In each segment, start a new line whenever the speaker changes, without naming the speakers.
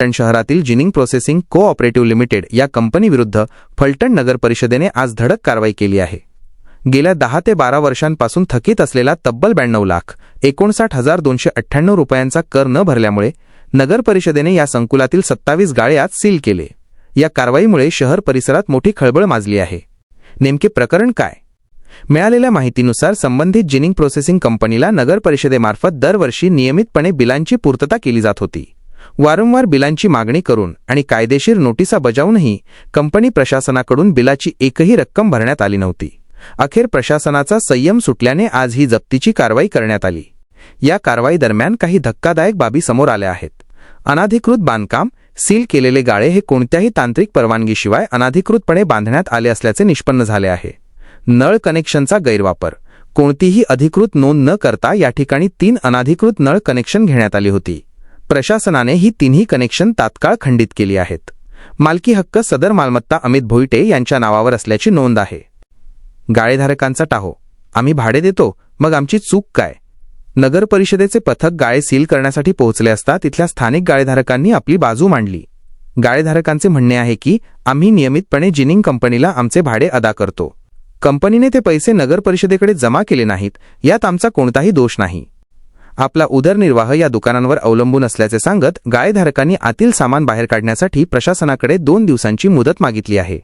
फलटण शहरातील ginning processing co operative limited या कंपनीविरुद्ध फलटण नगर परिषदेने आज धडक कारवाई केली आहे. गेल्या दहा ते बारा वर्षांपासून थकीत असलेला तब्बल ब्याण्णव लाख एकोणसाठ हजार दोनशे अठ्ठ्याण्णव रुपयांचा कर न भरल्यामुळे नगर परिषदेने या संकुलातील सत्तावीस गाळे आज सील केले. या कारवाईमुळे शहर परिसरात मोठी खळबळ माजली आहे. नेमके प्रकरण काय? मिळालेल्या माहितीनुसार संबंधित जिनिंग प्रोसेसिंग कंपनीला नगर परिषदेमार्फत दरवर्षी नियमितपणे बिलांची पूर्तता केली जात होती. वारंवार बिलांची मागणी करून आणि कायदेशीर नोटिसा बजावूनही कंपनी प्रशासनाकडून बिलाची एकही रक्कम भरण्यात आली नव्हती. अखेर प्रशासनाचा संयम सुटल्याने आज ही जप्तीची कारवाई करण्यात आली. या कारवाई दरम्यान काही धक्कादायक बाबी समोर आल्या आहेत. अनाधिकृत बांधकाम सील केलेले गाळे हे कोणत्याही तांत्रिक परवानगीशिवाय अनाधिकृतपणे बांधण्यात आले असल्याचे निष्पन्न झाले आहे. नळ कनेक्शनचा गैरवापर. कोणतीही अधिकृत नोंद न करता या ठिकाणी तीन अनाधिकृत नळ कनेक्शन घेण्यात आली होती. प्रशासनाने ही तिन्ही कनेक्शन तात्काळ खंडित केली आहेत. मालकी हक्क सदर मालमत्ता अमित भोईटे यांच्या नावावर असल्याची नोंद आहे. गाळेधारकांचा टाहो. आम्ही भाडे देतो मग आमची चूक काय? नगर परिषदेचे पथक गाळे सील करण्यासाठी पोहोचले असता तिथल्या स्थानिक गाळेधारकांनी आपली बाजू मांडली. गाळेधारकांचे म्हणणे आहे की आम्ही नियमितपणे जिनिंग कंपनीला आमचे भाडे अदा करतो. कंपनीने ते पैसे नगर परिषदेकडे जमा केले नाहीत यात आमचा कोणताही दोष नाही. आपला उदरनिर्वाह या दुकानांवर अवलंबून असल्याचे सांगत गाळेधारकांनी आतील सामान बाहेर काढण्यासाठी प्रशासनाकडे दोन दिवसांची मुदत मागितली आहे.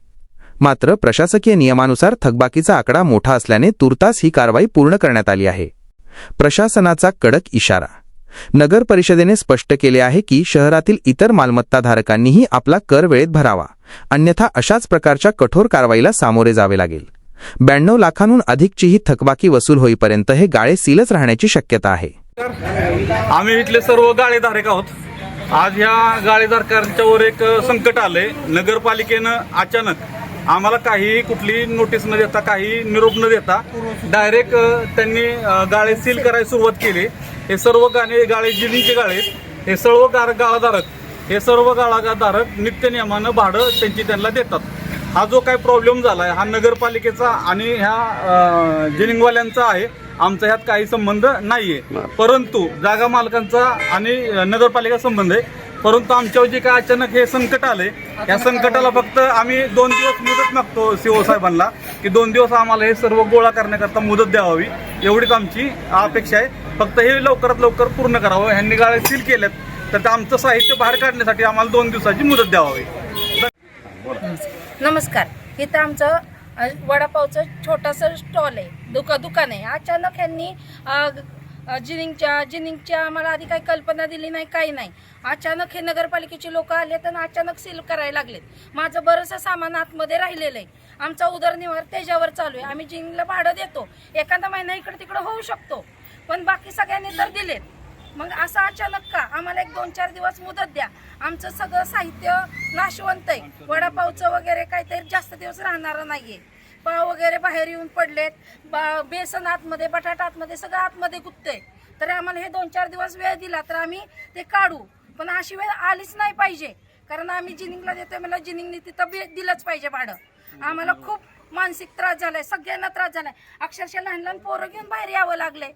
मात्र प्रशासकीय नियमानुसार थकबाकीचा आकडा मोठा असल्याने तुर्तास ही कारवाई पूर्ण करण्यात आली आहे. प्रशासनाचा कडक इशारा. नगर परिषदेने स्पष्ट केले आहे की शहरातील इतर मालमत्ताधारकांनीही आपला कर वेळेत भरावा. अन्यथा अशाच प्रकारच्या कठोर कारवाईला सामोरे जावे लागेल. ब्याण्णव लाखांहून अधिकची ही थकबाकी वसूल होईपर्यंत हे गाळे सीलच राहण्याची शक्यता आहे.
आम्ही इथले सर्व गाळेधारक आहोत. आज ह्या गाळेधारकांच्यावर एक संकट आलंय. नगरपालिकेनं अचानक आम्हाला काही कुठली नोटीस न देता काही निरोप न देता डायरेक्ट त्यांनी गाळे सील करायला सुरुवात केली. हे सर्व गाणे गाळे जिनिंगचे गाळे हे सर्व गाळ गाळाधारक हे सर्व गाळाधारक नित्यनियमानं भाडं त्यांची त्यांना देतात. हा जो काही प्रॉब्लेम झाला आहे हा नगरपालिकेचा आणि ह्या जिनिंगवाल्यांचा आहे. आमचा ह्यात काही संबंध नाहीये. परंतु जागा मालकांचा आणि नगरपालिका संबंध आहे. परंतु आमच्यावर जे काय अचानक हे संकट आले या संकटाला फक्त आम्ही दोन दिवस मुदत मागतो सीओ साहेबांना की दोन दिवस आम्हाला हे सर्व गोळा करण्याकरता मुदत द्यावी एवढीच आमची अपेक्षा आहे. फक्त हे लवकरात लवकर पूर्ण करावं. ह्यांनी गाळे सील केलेत तर ते आमचं साहित्य बाहेर काढण्यासाठी आम्हाला दोन दिवसाची मुदत द्यावी
नमस्कार. इथं आमचं वडापावचं छोटंसं स्टॉल आहे. दुका दुकान आहे. अचानक ह्यांनी जिनिंगच्या जिनिंगच्या आम्हाला आधी काही कल्पना दिली नाही काही नाही. अचानक हे नगरपालिकेचे लोक आले तर अचानक सील करायला लागलेत. माझं बरंचसं सामान आतमध्ये राहिलेलं आहे. आमचा उदरनिर्वाह त्याच्यावर चालू आहे. आम्ही जिनिंगला भाडं देतो. एखादा महिना इकडं तिकडं होऊ शकतो. पण बाकी सगळ्यांनी तर दिलेत. मग असं अचानक का? आम्हाला एक दोन चार दिवस मुदत द्या. आमचं सगळं साहित्य नाशवंत आहे. वडापावचं वगैरे काहीतरी जास्त दिवस राहणार नाहीये. पाव वगैरे बाहेर येऊन पडलेत. बा बेसन आतमध्ये बटाटा आतमध्ये सगळं आतमध्ये गुत्तंय. तर आम्हाला हे दोन चार दिवस वेळ दिला तर आम्ही ते काढू. पण अशी वेळ आलीच नाही पाहिजे. कारण आम्ही जिनिंगला देतोय मला जिनिंगने तिथं बे दिलंच पाहिजे भाडं. आम्हाला खूप मानसिक त्रास झालाय. सगळ्यांना त्रास झालाय. अक्षरशः लहान लहान पोरं घेऊन बाहेर यावं लागलंय.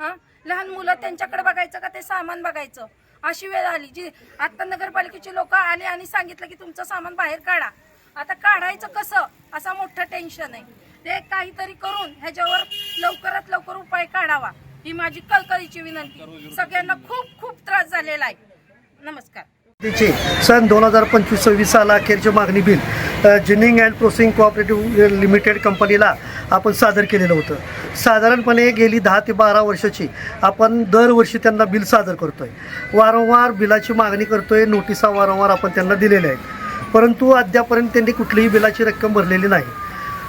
हा? लहान मुलं त्यांच्याकडे बघायचं का ते सामान बघायचं? अशी वेळ आली. जी आता नगरपालिकेचे लोक आले आणि सांगितलं की तुमचं सामान बाहेर काढा. आता काढायचं कसं? असा मोठं टेन्शन आहे. ते काहीतरी करून ह्याच्यावर लवकरात लवकर उपाय काढावा. ही माझी कळकळीची विनंती. सगळ्यांना खूप खूप त्रास झालेला आहे. नमस्कार.
तिचे सन दोन हजार पंचवीस सव्वीस साला अखेरची मागणी bill ginning and processing cooperative limited कंपनीला आपण सादर केलेलं होतं. साधारणपणे गेली दहा ते बारा वर्षाची आपण दरवर्षी त्यांना बिल सादर करतो आहे वारंवार बिलाची मागणी करतो आहे नोटिसा वारंवार आपण त्यांना दिलेल्या आहेत. परंतु अद्यापर्यंत त्यांनी कुठलीही बिलाची रक्कम भरलेली नाही.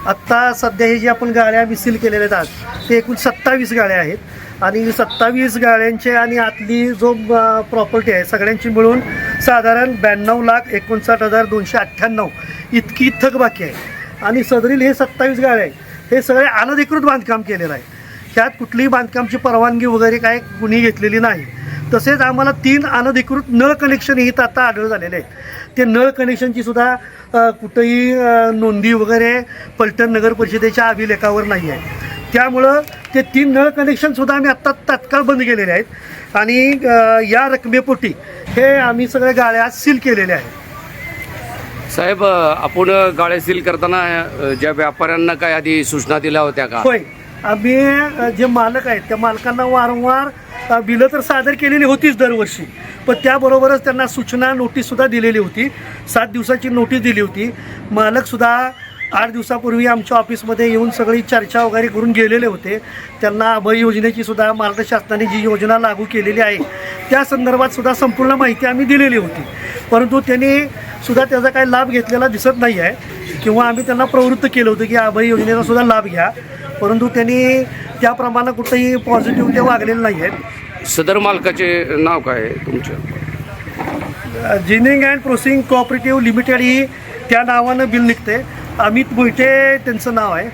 आत्ता सध्या हे जे आपण गाड्या आम्ही सील केलेल्या आहेत आज ते एकूण सत्तावीस गाड्या आहेत. आणि सत्तावीस गाड्यांचे आणि आतली जो प्रॉपर्टी आहे सगळ्यांची मिळून साधारण ब्याण्णव लाख एकोणसाठ हजार दोनशे अठ्ठ्याण्णव इतकी थकबाकी आहे. आणि सदरील हे सत्तावीस गाड्या आहेत. हे सगळे अनधिकृत बांधकाम केलेलं आहे. त्यात कुठलीही बांधकामची परवानगी वगैरे काय कुणी घेतलेली नाही. तसेच आम्हाला तीन अनधिकृत नळ कनेक्शन ही आता आढळ झालेले आहेत. ते नळ कनेक्शनची सुद्धा कुठंही नोंदी वगैरे पलटण नगर परिषदेच्या अभिलेखावर नाही आहे. त्यामुळं ते तीन नळ कनेक्शनसुद्धा आम्ही आत्ता तात्काळ बंद केलेले आहेत. आणि या रकमेपोटी हे आम्ही सगळ्या गाळ्या सील केलेल्या आहेत.
साहेब आपण गाळे सील करताना ज्या व्यापाऱ्यांना काय आधी सूचना दिल्या होत्या का?
होय. आम्ही जे मालक आहेत त्या मालकांना वारंवार बिलं तर सादर केलेली होतीच दरवर्षी. पण त्याबरोबरच त्यांना सूचना नोटीससुद्धा दिलेली होती. सात दिवसाची नोटीस दिली होती. मालकसुद्धा आठ दिवसापूर्वी आमच्या ऑफिसमध्ये येऊन सगळी चर्चा वगैरे करून गेलेले होते. त्यांना अभय योजनेची सुद्धा महाराष्ट्र शासनाने जी योजना लागू केलेली आहे त्या संदर्भात सुद्धा संपूर्ण माहिती आम्ही दिलेली होती. परंतु त्यांनी सुद्धा त्याचा काही लाभ घेतलेला दिसत नाही आहे. किंवा आम्ही त्यांना प्रवृत्त केलं होतं की अभय योजनेचा सुद्धा लाभ घ्या. परंतु त्यांनी त्याप्रमाणे कुठंही पॉझिटिव्ह ते वागलेले नाही आहेत
सदर मालकाचे नाव काय आहे तुमचं?
Ginning and processing cooperative limited ही त्या नावानं बिल निघते अमित मोहिते त्यांचं नाव आहे.